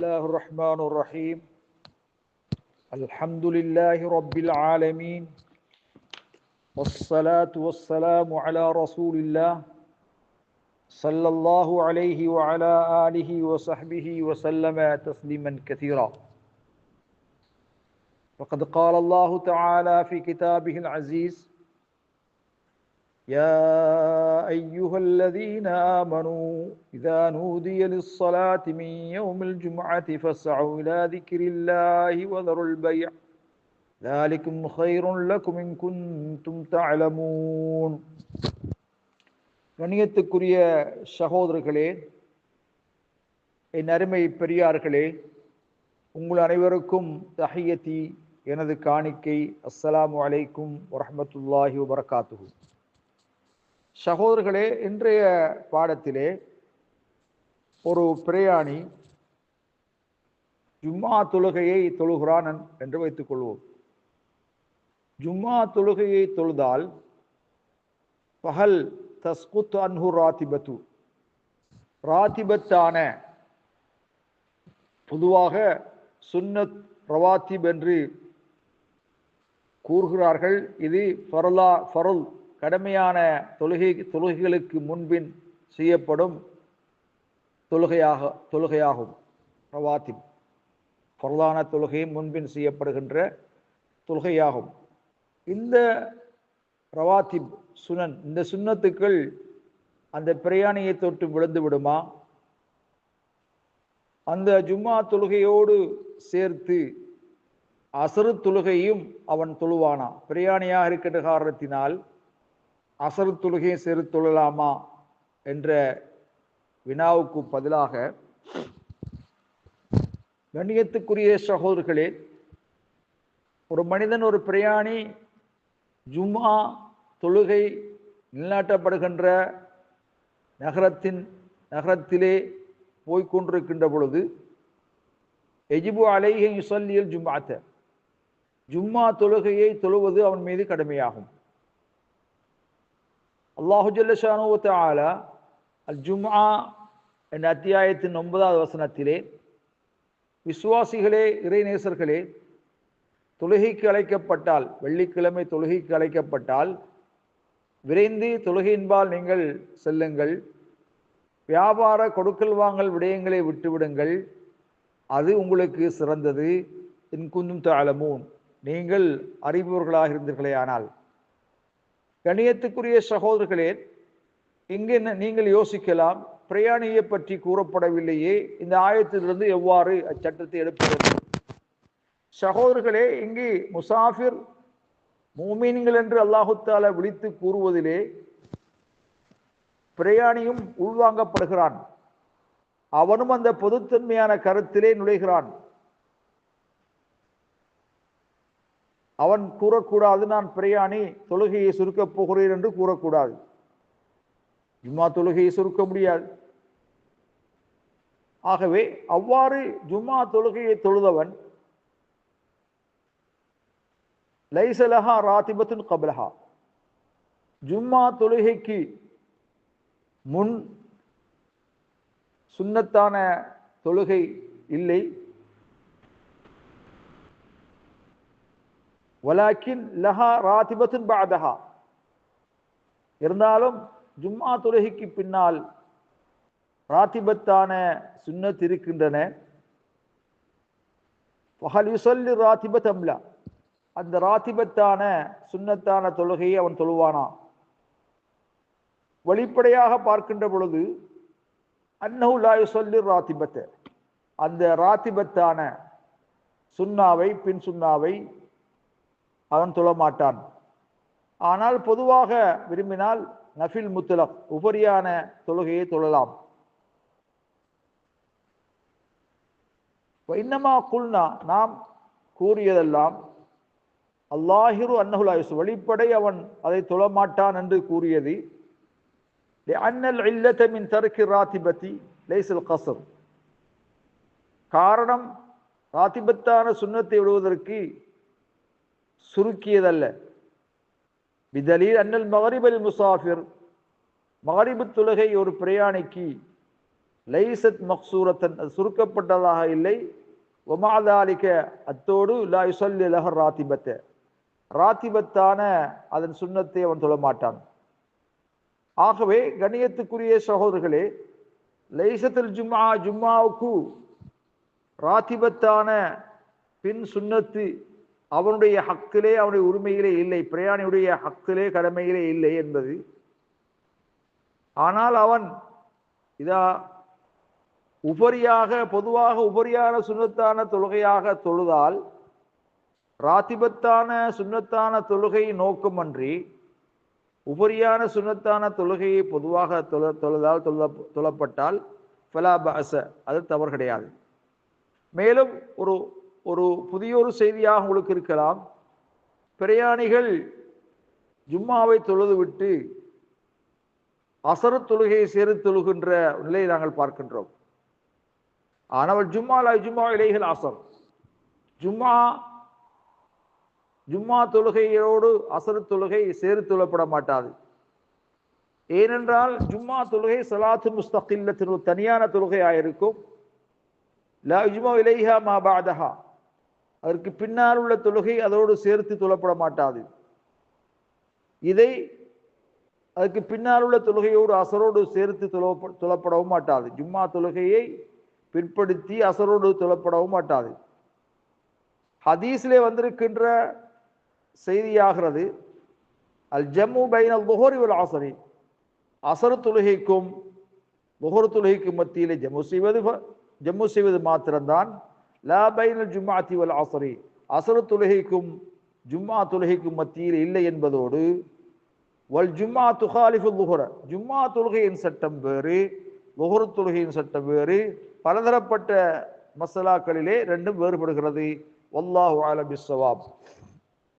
الله الرحمن الرحيم. الحمد لله رب العالمين. والصلاة والسلام على رسول الله صلى الله عليه وعلى آله وصحبه وسلم تسليما كثيرا. وقد قال الله تعالى في كتابه العزيز يا أيها الذين آمنوا إذا نودي للصلاة من يوم الجمعة فاسعوا إلى ذكر الله وذروا البيع ذلكم خير لكم إن كنتم تعلمون கண்ணியத்துக்குரிய சகோதரர்களே என் அருமை பெரியார்களே உங்கள் அனைவருக்கும் தஹியத்தி எனது காணிக்கை அஸ்ஸலாமு அலைக்கும் வரஹமத்துல்லாஹி வபரகாத்துஹு சகோதரர்களே இன்றைய பாடத்திலே ஒரு பிரயாணி ஜும்மா தொழுகையை தொழுகிறான் என்று வைத்துக் கொள்வோம். ஜும்மா தொழுகையை தொழுதால் பகல் தஸ்குத் அன்ஹு ராத்திபத்து. ராத்திபத்தான பொதுவாக சுன்னத் ரவாத்திப் என்று கூறுகிறார்கள். இது ஃபரலா ஃபருல் கடமையான தொழுகை தொழுகைகளுக்கு முன்பின் செய்யப்படும் தொழுகையாக தொழுகையாகும். ரவாத்திப் பொருளான தொழுகை முன்பின் செய்யப்படுகின்ற தொழுகையாகும். இந்த ரவாத்திப் சுனன் இந்த சுண்ணத்துக்கள் அந்த பிரயாணியை தொட்டு விழுந்து விடுமா? அந்த ஜும்மா தொழுகையோடு சேர்த்து அசரு தொழுகையும் அவன் தொழுவானா? பிரயாணியாக இருக்கின்ற காரணத்தினால் அசரு தொழுகையும் சிறு தொழலாமா என்ற வினாவுக்கு பதிலாக கண்ணியத்துக்குரிய சகோதரர்களே ஒரு மனிதன் ஒரு பிரயாணி ஜும்மா தொழுகை நிலநாட்டப்படுகின்ற நகரத்தின் நகரத்திலே போய்கொண்டிருக்கின்ற பொழுது எஜிபு அலைகை யுசல்லியல் ஜும்மாத்த ஜும்மா தொழுகையை தொழுவது அவன் மீது கடமையாகும். அல்லாஹு ஜல்லஷானுவத்த ஆலா அல் ஜும்ஆ என்ற அத்தியாயத்தின் ஒன்பதாவது வசனத்திலே விசுவாசிகளே இறைநேசர்களே தொழுகைக்கு அழைக்கப்பட்டால் வெள்ளிக்கிழமை தொழுகைக்கு அழைக்கப்பட்டால் விரைந்து தொழுகையின்பால் நீங்கள் செல்லுங்கள். வியாபார கொடுக்கல் வாங்கல் விடயங்களை விட்டுவிடுங்கள். அது உங்களுக்கு சிறந்தது. இன்குந்தும் தாளமூன் நீங்கள் அறிபவர்களாக இருந்தீர்களே ஆனால் கணியத்துக்குரிய சகோதரர்களே இங்கே நீங்கள் யோசிக்கலாம் பிரயாணியை பற்றி கூறப்படவில்லையே. இந்த ஆயத்திலிருந்து எவ்வாறு அச்சட்டத்தை எடுப்பது? சகோதரர்களே இங்கு முசாஃபிர் மூமீன்கள் என்று அல்லாஹுத்தால விழித்து கூறுவதிலே பிரயாணியும் உள்வாங்கப்படுகிறான். அவனும் அந்த பொதுத்தன்மையான கருத்திலே நுழைகிறான். அவன் கூறக்கூடாது நான் பிரயாணி தொழுகையை சுருக்கப் போகிறேன் என்று கூறக்கூடாது. ஜும்மா தொழுகையை சுருக்க முடியாது. ஆகவே அவ்வாறு ஜும்மா தொழுகையை தொழுதவன் லைசலஹா ராத்திபத்தின் கபலஹா. ஜும்மா தொழுகைக்கு முன் சுன்னத்தான தொழுகை இல்லை. வலாக்கின் லஹா ராத்திபத்தின் பாதஹா இருந்தாலும் ஜும்மா தொழுகைக்கு பின்னால் ராத்திபத்தான சுன்னத் இருக்கின்றன. பகல் யுசல்லி ராத்திபத் அம்லா அந்த ராத்திபத்தான சுன்னத்தான தொழுகையை அவன் தொழுவானா? வெளிப்படையாக பார்க்கின்ற பொழுது அன்னஹு லா யுசல்லி ராத்திபத்தை. அந்த ராத்திபத்தான சுன்னாவை பின் சுன்னாவை அவன் தொழமாட்டான் ஆனால் பொதுவாக விரும்பினால் நஃபில் முத்தலக் உபரியான தொழுகையை தொழலாம். இன்னமா குல்னா நாம் கூறியதெல்லாம் அல்லாஹிரு அன்னஹுலாயுஸ் வெளிப்படை அவன் அதை தொழமாட்டான் என்று கூறியது. அன்னல் இல்லத்த மின் தருக்கு ராத்திபத்தி லேசல் கசர் காரணம் ராத்திபத்தான சுண்ணத்தை விடுவதற்கு சுருக்கியதல்ல. பிதலீல் அன்னல் மகரிபல் முசாஃபிர் மகரிபு தொழுகை ஒரு பிரயாணிக்கு லைசத் மக்சூரத்தன் அது சுருக்கப்பட்டதாக இல்லை. ஒமாதாலிக்க அத்தோடு லா யுசல்லி லஹர் ராத்திபத்தை. ராத்திபத்தான அதன் சுண்ணத்தை அவன் சொல்ல மாட்டான் ஆகவே கணியத்துக்குரிய சகோதரர்களே லைசத்தில் ஜும்மா ஜும்மாவுக்கு ராத்திபத்தான பின் சுன்னத்து அவனுடைய ஹக்கிலே அவனுடைய உரிமையிலே இல்லை. பிரயாணியுடைய ஹக்கிலே கடமையிலே இல்லை என்பது. ஆனால் அவன் இதா உபரியாக பொதுவாக உபரியான சுண்ணத்தான தொழுகையாக தொழுதால் ராத்திபத்தான சுண்ணத்தான தொழுகை நோக்கமன்றி உபரியான சுண்ணத்தான தொழுகையை பொதுவாக தொழ தொழுதால் தொழ தொழப்பட்டால் ஃபலாபாச அது தவறு கிடையாது. மேலும் ஒரு ஒரு புதிய ஒரு செய்தியாக உங்களுக்கு இருக்கலாம். பிரயாணிகள் ஜும்மாவை தொழுது விட்டு அசரு தொழுகையை சேரு தொழுகின்ற நிலையை நாங்கள் பார்க்கின்றோம். ஆனால் ஜும்மா ஜும்மா இலைகள் அசர். ஜும்மா ஜும்மா தொழுகையோடு அசரு தொழுகை சேரு தொழப்பட மாட்டாது. ஏனென்றால் ஜும்மா தொழுகை சலாத்து முஸ்தகில்லத்தின் ஒரு தனியான தொழுகையாக இருக்கும் லா ஜும்மா இலைஹா மா பாதஹா அதற்கு பின்னால் உள்ள தொழுகை அதோடு சேர்த்து தொழப்பட மாட்டாது. இதை அதுக்கு பின்னால் உள்ள தொழுகையோடு அசரோடு சேர்த்து தொழப்ப தொழப்படவும் மாட்டாது. ஜும்மா தொழுகையை பிற்படுத்தி அசரோடு தொழப்படவும் மாட்டாது. ஹதீஸிலே வந்திருக்கின்ற செய்தியாகிறது அல் ஜம்மு பைன் அல் புகோரி ஆசரி அசரு தொழுகைக்கும் புகர் தொழுகைக்கும் மத்தியிலே ஜம்மு செய்வது ஜம்மு செய்வது மாத்திரம்தான். லா பைன் ஜும்மாத்தி வல் ஆசரி அசரு தொழுகைக்கும் ஜும்மா தொழுகைக்கும் மத்தியில் இல்லை என்பதோடு வல் ஜும்மா துஹாலிஃபு புகர ஜும்மா தொழுகையின் சட்டம் வேறு புகர் தொழுகையின் சட்டம் வேறு. பலதரப்பட்ட மசலாக்களிலே ரெண்டும் வேறுபடுகிறது. வல்லாஹு ஆலம் சவாப்.